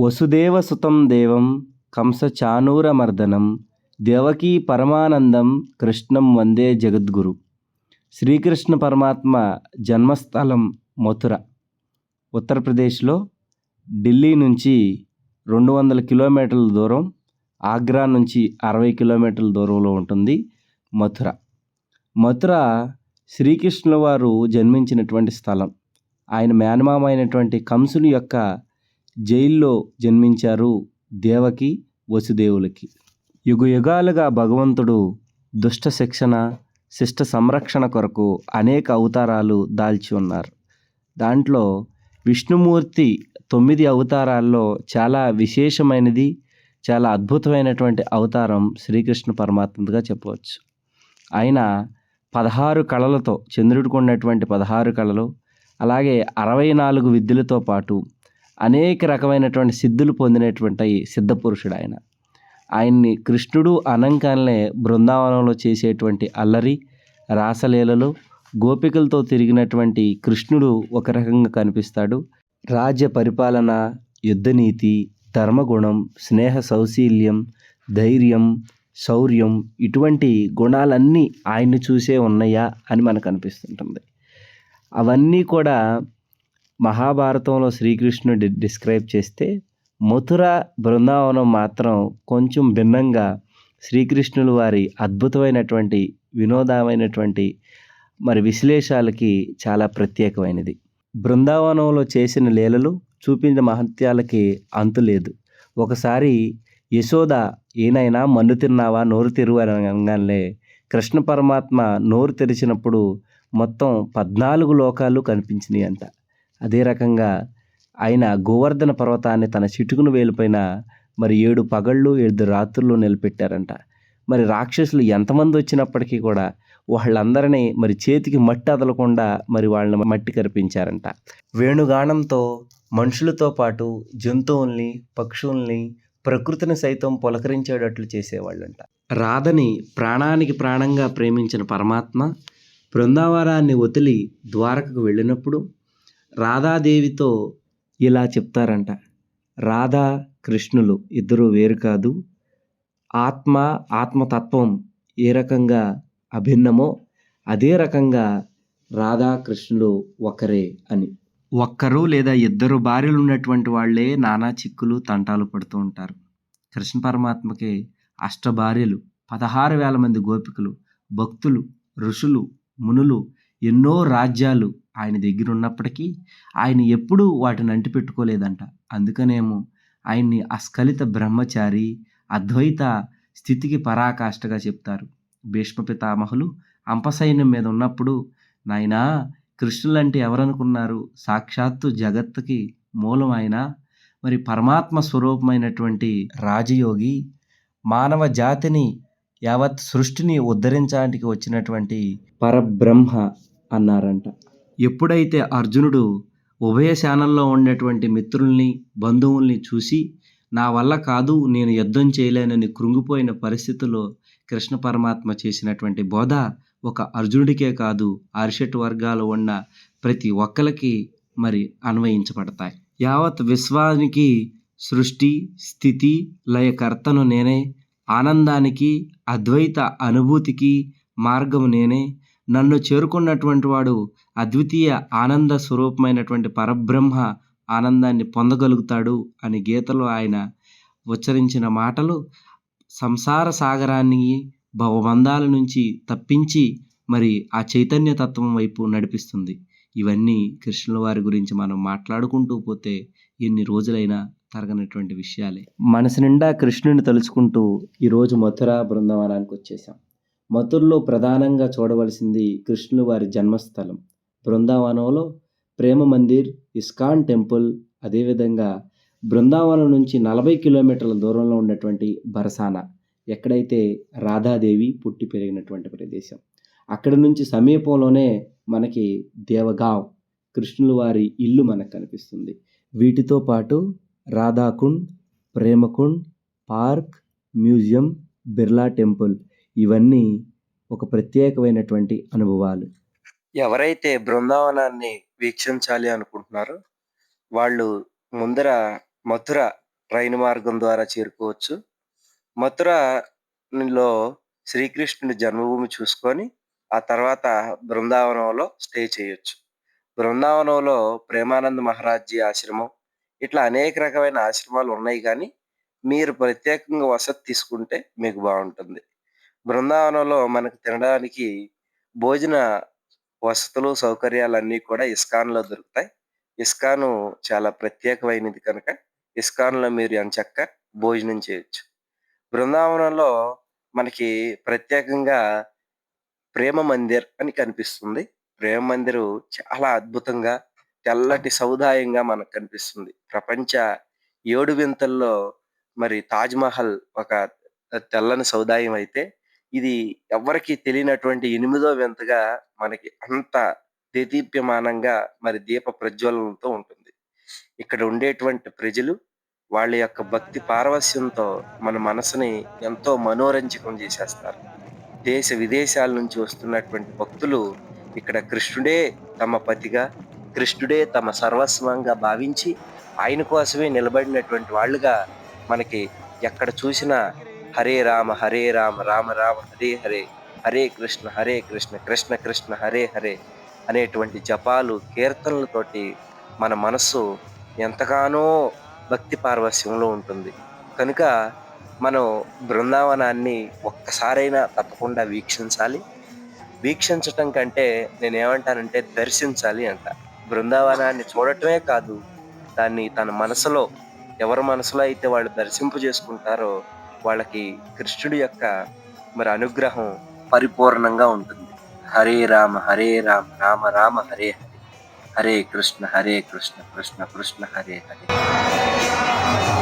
వసుదేవసుతం దేవం కంసచానూరమర్దనం దేవకీ పరమానందం కృష్ణం వందే జగద్గురు. శ్రీకృష్ణ పరమాత్మ జన్మస్థలం మథుర. ఉత్తరప్రదేశ్లో ఢిల్లీ నుంచి రెండు వందల కిలోమీటర్ల దూరం ఆగ్రా నుంచి అరవై కిలోమీటర్ల దూరంలో ఉంటుంది మథుర. మథుర శ్రీకృష్ణుల వారు జన్మించినటువంటి స్థలం. ఆయన మేనమామ అయినటువంటి కంసుని యొక్క జైల్లో జన్మించారు దేవకి వసుదేవులకి. యుగయుగాలుగా భగవంతుడు దుష్ట శిక్షణ శిష్ట సంరక్షణ కొరకు అనేక అవతారాలు దాల్చి ఉన్నారు. దాంట్లో విష్ణుమూర్తి తొమ్మిది అవతారాల్లో చాలా విశేషమైనది చాలా అద్భుతమైనటువంటి అవతారం శ్రీకృష్ణ పరమాత్మగా చెప్పవచ్చు. ఆయన పదహారు కళలతో చంద్రుడికి ఉన్నటువంటి పదహారు కళలు అలాగే అరవై నాలుగు విద్యలతో పాటు అనేక రకమైనటువంటి సిద్ధులు పొందినటువంటి సిద్ధపురుషుడు ఆయన. ఆయన్ని కృష్ణుడు అనంకాలనే బృందావనంలో చేసేటువంటి అల్లరి రాసలీలలు గోపికలతో తిరిగినటువంటి కృష్ణుడు ఒక రకంగా కనిపిస్తాడు. రాజ్య పరిపాలన యుద్ధనీతి ధర్మగుణం స్నేహ సౌశీల్యం ధైర్యం శౌర్యం ఇటువంటి గుణాలన్నీ ఆయన్ని చూసే ఉన్నాయా అని మనకు అనిపిస్తుంటుంది. అవన్నీ కూడా మహాభారతంలో శ్రీకృష్ణుడు డిస్క్రైబ్ చేస్తే మథుర బృందావనం మాత్రం కొంచెం భిన్నంగా శ్రీకృష్ణులు వారి అద్భుతమైనటువంటి వినోదమైనటువంటి మరి విశ్లేషాలకి చాలా ప్రత్యేకమైనది. బృందావనంలో చేసిన లీలలు చూపించిన మహత్యాలకి అంతు లేదు. ఒకసారి యశోద ఏనైనా మన్ను తిన్నావా? నోరు తెరువు అని అనగానే కృష్ణ పరమాత్మ నోరు తెరిచినప్పుడు మొత్తం పద్నాలుగు లోకాలు కనిపించినాయి అంట అదే రకంగా ఆయన గోవర్ధన పర్వతాన్ని తన చిటుకును వేలుపైన మరి ఏడు పగళ్ళు ఏడు రాత్రులు నిలబెట్టారంట. మరి రాక్షసులు ఎంతమంది వచ్చినప్పటికీ కూడా వాళ్ళందరినీ మరి చేతికి మట్టి అదలకుండా మరి వాళ్ళని మట్టి కరిపించారంట. వేణుగానంతో మనుషులతో పాటు జంతువుల్ని పక్షుల్ని ప్రకృతిని సైతం పులకరించేటట్లు చేసేవాళ్ళంట. రాధని ప్రాణానికి ప్రాణంగా ప్రేమించిన పరమాత్మ బృందావనాన్ని వదిలి ద్వారకకు వెళ్ళినప్పుడు రాధాదేవితో ఇలా చెప్తారంట. రాధా కృష్ణులు ఇద్దరు వేరు కాదు. ఆత్మ ఆత్మతత్వం ఏ రకంగా అభిన్నమో అదే రకంగా రాధా కృష్ణులు ఒకరే అని. ఒక్కరు లేదా ఇద్దరు భార్యలు ఉన్నటువంటి వాళ్ళే నానా చిక్కులు తంటాలు పడుతూ ఉంటారు. కృష్ణ పరమాత్మకి అష్ట భార్యలు పదహారు వేల మంది గోపికలు భక్తులు ఋషులు మునులు ఎన్నో రాజ్యాలు ఆయన దగ్గర ఉన్నప్పటికీ ఆయన ఎప్పుడూ వాటిని అంటిపెట్టుకోలేదంట. అందుకనేమో ఆయన్ని అస్ఖలిత బ్రహ్మచారి అద్వైత స్థితికి పరాకాష్ఠగా చెప్తారు. భీష్మ పితామహులు అంపసైన్యం మీద ఉన్నప్పుడు నాయనా కృష్ణులంటే ఎవరనుకున్నారు? సాక్షాత్తు జగత్తుకి మూలం ఆయన. మరి పరమాత్మ స్వరూపమైనటువంటి రాజయోగి మానవ జాతిని యావత్ సృష్టిని ఉద్ధరించడానికి వచ్చినటువంటి పరబ్రహ్మ అన్నారంట. ఎప్పుడైతే అర్జునుడు ఉభయశానంలో ఉన్నటువంటి మిత్రుల్ని బంధువుల్ని చూసి నా వల్ల కాదు నేను యుద్ధం చేయలేనని కృంగిపోయిన పరిస్థితుల్లో కృష్ణ పరమాత్మ చేసినటువంటి బోధ ఒక అర్జునుడికే కాదు అరిషట్ వర్గాలు ఉన్న ప్రతి ఒక్కరికి మరి అన్వయించబడతాయి. యావత్ విశ్వానికి సృష్టి స్థితి లయకర్తను నేనే ఆనందానికి అద్వైత అనుభూతికి మార్గం నేనే నన్ను చేరుకున్నటువంటి వాడు అద్వితీయ ఆనంద స్వరూపమైనటువంటి పరబ్రహ్మ ఆనందాన్ని పొందగలుగుతాడు అని గీతలో ఆయన ఉచ్చరించిన మాటలు సంసార సాగరాన్ని భవబంధాల నుంచి తప్పించి మరి ఆ చైతన్య తత్వం వైపు నడిపిస్తుంది. ఇవన్నీ కృష్ణుల వారి గురించి మనం మాట్లాడుకుంటూ పోతే ఎన్ని రోజులైనా తరగనటువంటి విషయాలే. మనసు నిండా కృష్ణుని తలుచుకుంటూ ఈరోజు మథుర బృందావనానికి వచ్చేసాం మథురలో ప్రధానంగా చూడవలసింది కృష్ణుల వారి జన్మస్థలం. బృందావనంలో ప్రేమ మందిర్ ఇస్కాన్ టెంపుల్ అదేవిధంగా బృందావనం నుంచి నలభై కిలోమీటర్ల దూరంలో ఉన్నటువంటి బరసానా. ఎక్కడైతే రాధాదేవి పుట్టి పెరిగినటువంటి ప్రదేశం. అక్కడి నుంచి సమీపంలోనే మనకి దేవగావ్ కృష్ణుల వారి ఇల్లు మనకు కనిపిస్తుంది. వీటితో పాటు Radhakund Premkund park museum Birla temple ఇవన్నీ ఒక ప్రత్యేకమైనటువంటి అనుభవాలు. ఎవరైతే బృందావనాన్ని వీక్షించాలి అనుకుంటున్నారో వాళ్ళు ముందర మథుర రైలు మార్గం ద్వారా చేరుకోవచ్చు. మథురలో శ్రీకృష్ణుని జన్మభూమి చూసుకొని ఆ తర్వాత బృందావనంలో స్టే చేయొచ్చు. బృందావనంలో ప్రేమానంద మహారాజ్జీ ఆశ్రమం ఇట్లా అనేక రకమైన ఆశ్రమాలు ఉన్నాయి కానీ మీరు ప్రత్యేకంగా వసతి తీసుకుంటే మీకు బాగుంటుంది. బృందావనంలో మనకు తినడానికి భోజన వసతులు సౌకర్యాలన్నీ కూడా ఇస్కాన్లో దొరుకుతాయి. ఇస్కాను చాలా ప్రత్యేకమైనది కనుక ఇస్కాన్లో మీరు ఎంచక్క భోజనం చేయొచ్చు. బృందావనంలో మనకి ప్రత్యేకంగా ప్రేమ మందిర్ అని కనిపిస్తుంది. ప్రేమ మందిరు చాలా అద్భుతంగా తెల్లటి సముదాయంగా మనకు కనిపిస్తుంది. ప్రపంచ ఏడు వింతల్లో మరి తాజ్ మహల్ ఒక తెల్లని సముదాయం అయితే ఇది ఎవ్వరికీ తెలియనటువంటి ఎనిమిదో వింతగా మనకి అంత దేదీప్యమానంగా మరి దీప ప్రజ్వలనతో ఉంటుంది. ఇక్కడ ఉండేటువంటి ప్రజలు వాళ్ళ యొక్క భక్తి పారవస్యంతో మన మనసుని ఎంతో మనోరంజకం చేసేస్తారు. దేశ విదేశాల నుంచి వస్తున్నటువంటి భక్తులు ఇక్కడ కృష్ణుడే తమ పతిగా కృష్ణుడే తమ సర్వస్వంగా భావించి ఆయన కోసమే నిలబడినటువంటి వాళ్ళుగా మనకి ఎక్కడ చూసినా హరే రామ హరే రామ రామ రామ హరే హరే హరే కృష్ణ హరే కృష్ణ కృష్ణ కృష్ణ హరే హరే అనేటువంటి జపాలు కీర్తనలతోటి మన మనస్సు ఎంతగానో భక్తి పారవస్యంలో ఉంటుంది. కనుక మనం బృందావనాన్ని ఒక్కసారైనా తప్పకుండా వీక్షించాలి. వీక్షించటం కంటే నేను ఏమంటానంటే దర్శించాలి అంట. బృందావనాన్ని చూడటమే కాదు దాన్ని తన మనసులో ఎవరి మనసులో అయితే వాళ్ళు దర్శింపు చేసుకుంటారో వాళ్ళకి కృష్ణుడి యొక్క మరి అనుగ్రహం పరిపూర్ణంగా ఉంటుంది. హరే రామ హరే రామ రామ రామ హరే హరే. హరే కృష్ణ హరే కృష్ణ కృష్ణ కృష్ణ హరే హరే.